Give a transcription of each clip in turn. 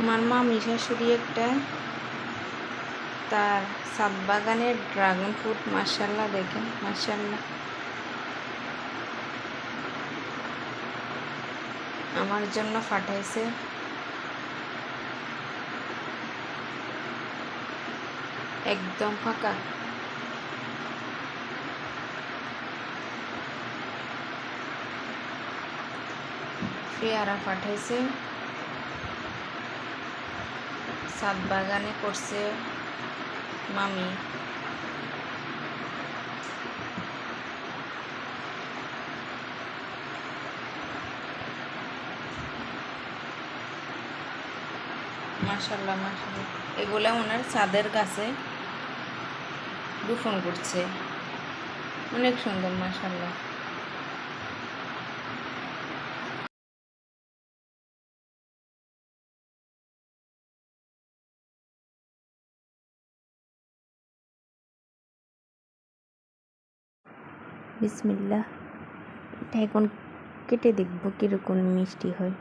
আমার মামি শাশুড়ি একটা, তার সাত বাগানের ড্রাগন ফ্রুট মার্শাল্লাহ দেখেন মার্শাল্লাহ আমার জন্য পাঠাইছে। একদম ফাঁকা। পেয়ারা পাঠাইছে। সাত বাগানে করছে মামি। মাশাল্লাহ মাশাল্লাহ। এগুলা ওনার ছাদের গাছে রোপণ করছে। অনেক সুন্দর, মাশাল্লাহ। বিসমিল্লাহ। এটা এখন কেটে দেখব কীরকম মিষ্টি হয়।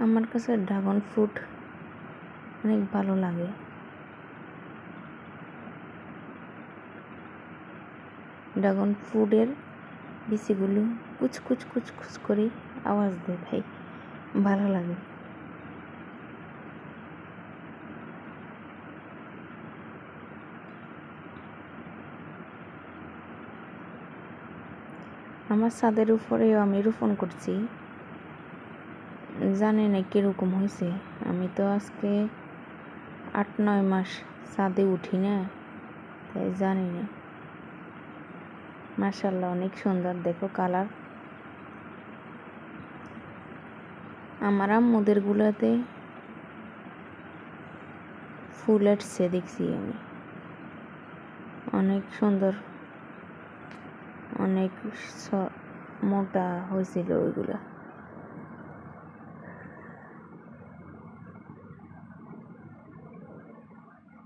আমার কাছে ড্রাগন ফ্রুট অনেক ভালো লাগে। ড্রাগন ফ্রুটের বিচিগুলো কুচকুচ কুচকুচ করে আওয়াজ দেয়, ভাই। ভালো লাগে। আমার ছাদের উপরেও আমি রোপণ করছি। জানি না কীরকম হয়েছে। আমি তো আজকে আট নয় মাস ছাদে উঠি না, তাই জানি না। মার্শাল্লাহ অনেক সুন্দর। দেখো কালার। আমার আম্মুদের গুলাতে ফুল এসছে দেখছি আমি। অনেক সুন্দর। অনেক মোটা হয়েছিল ওইগুলা।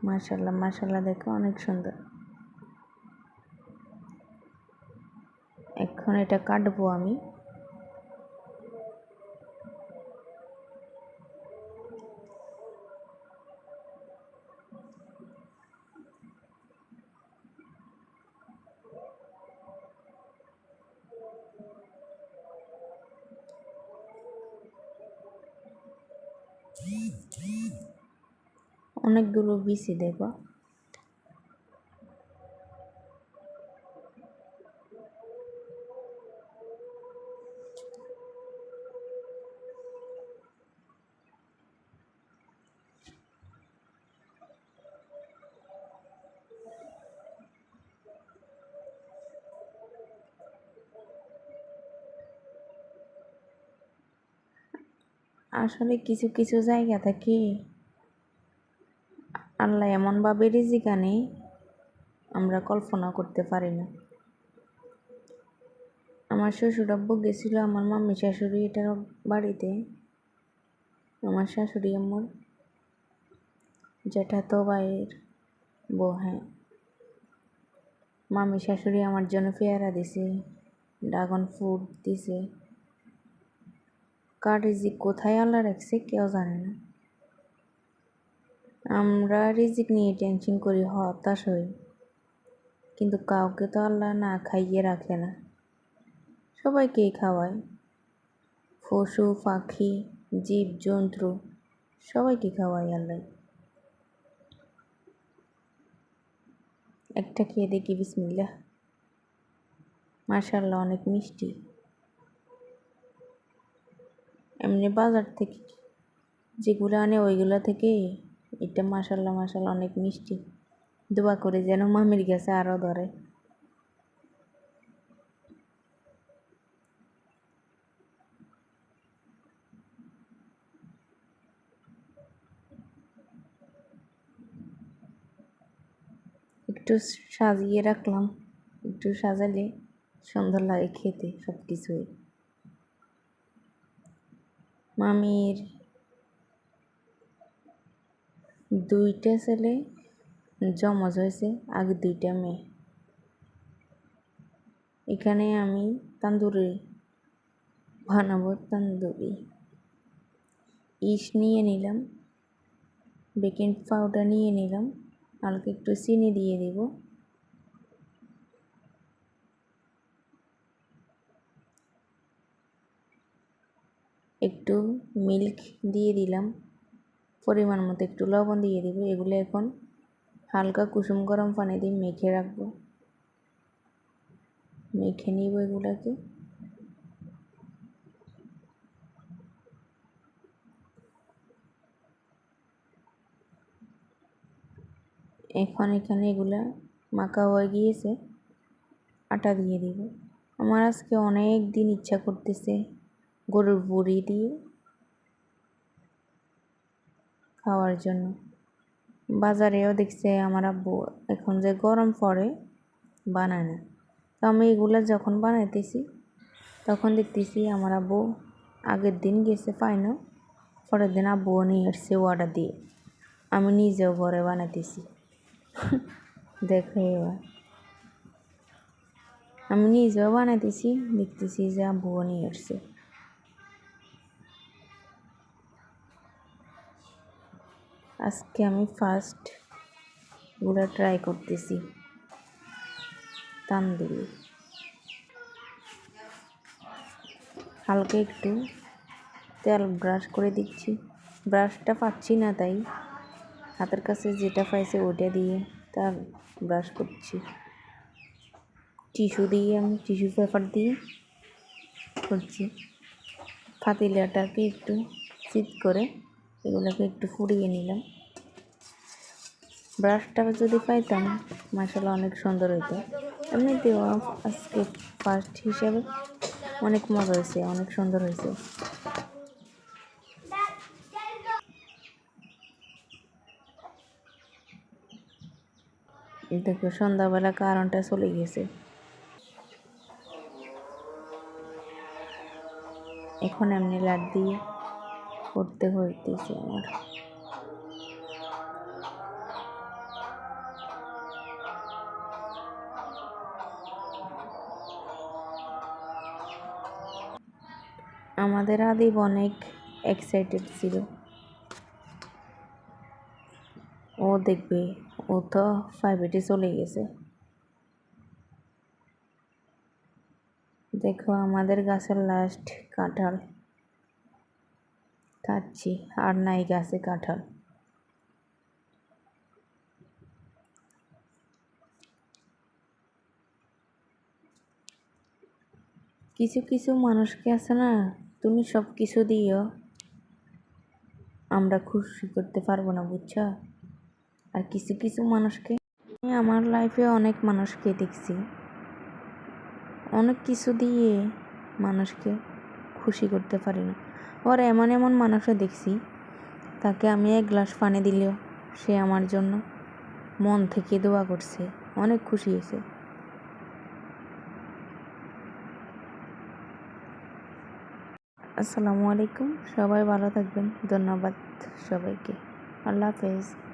মাশাল্লাহ মাশাল্লাহ দেখে অনেক সুন্দর। এখন এটা কাটবো আমি। অনেকগুলো বিচি দেখো। আসলে কিছু কিছু জায়গা থেকে আল্লাহ এমনভাবে রিজিক আনে, আমরা কল্পনা করতে পারি না। আমার শ্বশুর আব্বু গেছিল আমার মাম্মি শাশুড়ি এটার বাড়িতে। আমার শাশুড়ি আমার তো ভাইয়ের বউ হ্যাঁ। মামি শাশুড়ি আমার জন্য পেয়ারা দিছে, ড্রাগন ফ্রুট দিছে। কার রিজিক কোথায় আল্লাহ রাখছে কেউ জানে না। আমরা রিজিক নিয়ে টেনশন করি, হতাশ হই। কিন্তু কাউকে তো আল্লাহ না খাইয়ে রাখে না। সবাইকেই খাওয়ায়? পশু, পাখি জীব জন্তু সবাইকে খাওয়াই আল্লাহ। একটা খেয়ে দেখি বিসমিল্লা মাশাল্লাহ অনেক মিষ্টি। এমনি বাজার থেকে যেগুলো আনে, ওইগুলো থেকে এটা মাসাল্লাহ মাসাল্লাহ অনেক মিষ্টি। দোয়া করে যেন মামির গেছে আরও ধরে। একটু সাজিয়ে রাখলাম, একটু সাজালে সুন্দর লাগে খেতে সব কিছুই মামির দুইটা ছেলে জমজ হয়েছে আগে দুইটা মেয়ে। এখানে আমি তান্দুরি বানাবো, তান্দুরি। ইস নিয়ে নিলাম, বেকিং পাউডার নিয়ে নিলাম, হালকা একটু চিনি দিয়ে দিব। একটু মিল্ক দিয়ে দিলাম। পরিমাণ মতো একটু লবণ দিয়ে দিব। এগুলো এখন হালকা কুসুম গরম পানি দিয়ে মেখে রাখব। মেখে নিব এগুলাকে। এখন এখানে এগুলা মাখা হয়ে গিয়েছে, আটা দিয়ে দিব। আমার আজকে অনেক দিন ইচ্ছা করতেছে গরুর বুড়ি দিয়ে। খাওয়ার জন্য। বাজারেও দেখছে আমার আব্বু এখন যে গরম পড়ে, বানায় না। তো আমি এগুলো যখন বানাইতেছি, তখন দেখতেছি আমার আব্বু আগের দিন গেছে পাইনো পরের দিন আব্বুও নিয়ে এসছে অর্ডার দিয়ে। আমি নিজেও ঘরে বানাইতেছি। দেখো এবার। আমি নিজেও বানাইতেছি, দেখতেছি যে আব্বুও নিয়ে এসছে আজকে আমি ফার্স্ট এগুলো ট্রাই করতেছি। তান্দুরি হালকা একটু তেল ব্রাশ করে দিচ্ছি। ব্রাশটা পাচ্ছি না তাই। হাতের কাছে যেটা পাইছে ওটা দিয়ে তার ব্রাশ করছি। টিস্যু দিয়ে আমি টিস্যু পেপার দিয়ে করছি। পাতিলাটাকে একটু চিত করে এগুলোকে একটু ফুরিয়ে নিলাম। ব্রাশটা যদি পাইতাম মাসালা অনেক সুন্দর হইতো। এমনিতেও আজকে ফার্স্ট হিসাবে অনেক মজা হয়েছে, অনেক সুন্দর হয়েছে। দেখো, সন্ধ্যাবেলা কারণটা চলে গেছে। এখন এমনি লাট দিয়ে করতে হইতেছে আমার। আমাদের আদিব অনেক এক্সাইটেড ছিল। ও দেখবে, ও তো ফাইভেটে চলে গেছে। দেখো আমাদের গাছের লাস্ট কাঁঠাল। খাচ্ছি আর নাই গাছে কাঁঠাল। কিছু কিছু মানুষকে আছে না, তুমি সব কিছু দিও। আমরা খুশি করতে পারব না, বুঝছ? আর কিছু কিছু মানুষকে আমি আমার লাইফে অনেক মানুষকে দেখছি। অনেক কিছু দিয়ে মানুষকে খুশি করতে পারি না। আবার এমন এমন মানুষও দেখছি, তাকে আমি এক গ্লাস পানি দিলেও সে আমার জন্য মন থেকে দোয়া করছে। অনেক খুশি হয়েছে। আসসালামু আলাইকুম। সবাই ভালো থাকবেন। ধন্যবাদ সবাইকে। আল্লাহ হাফেজ।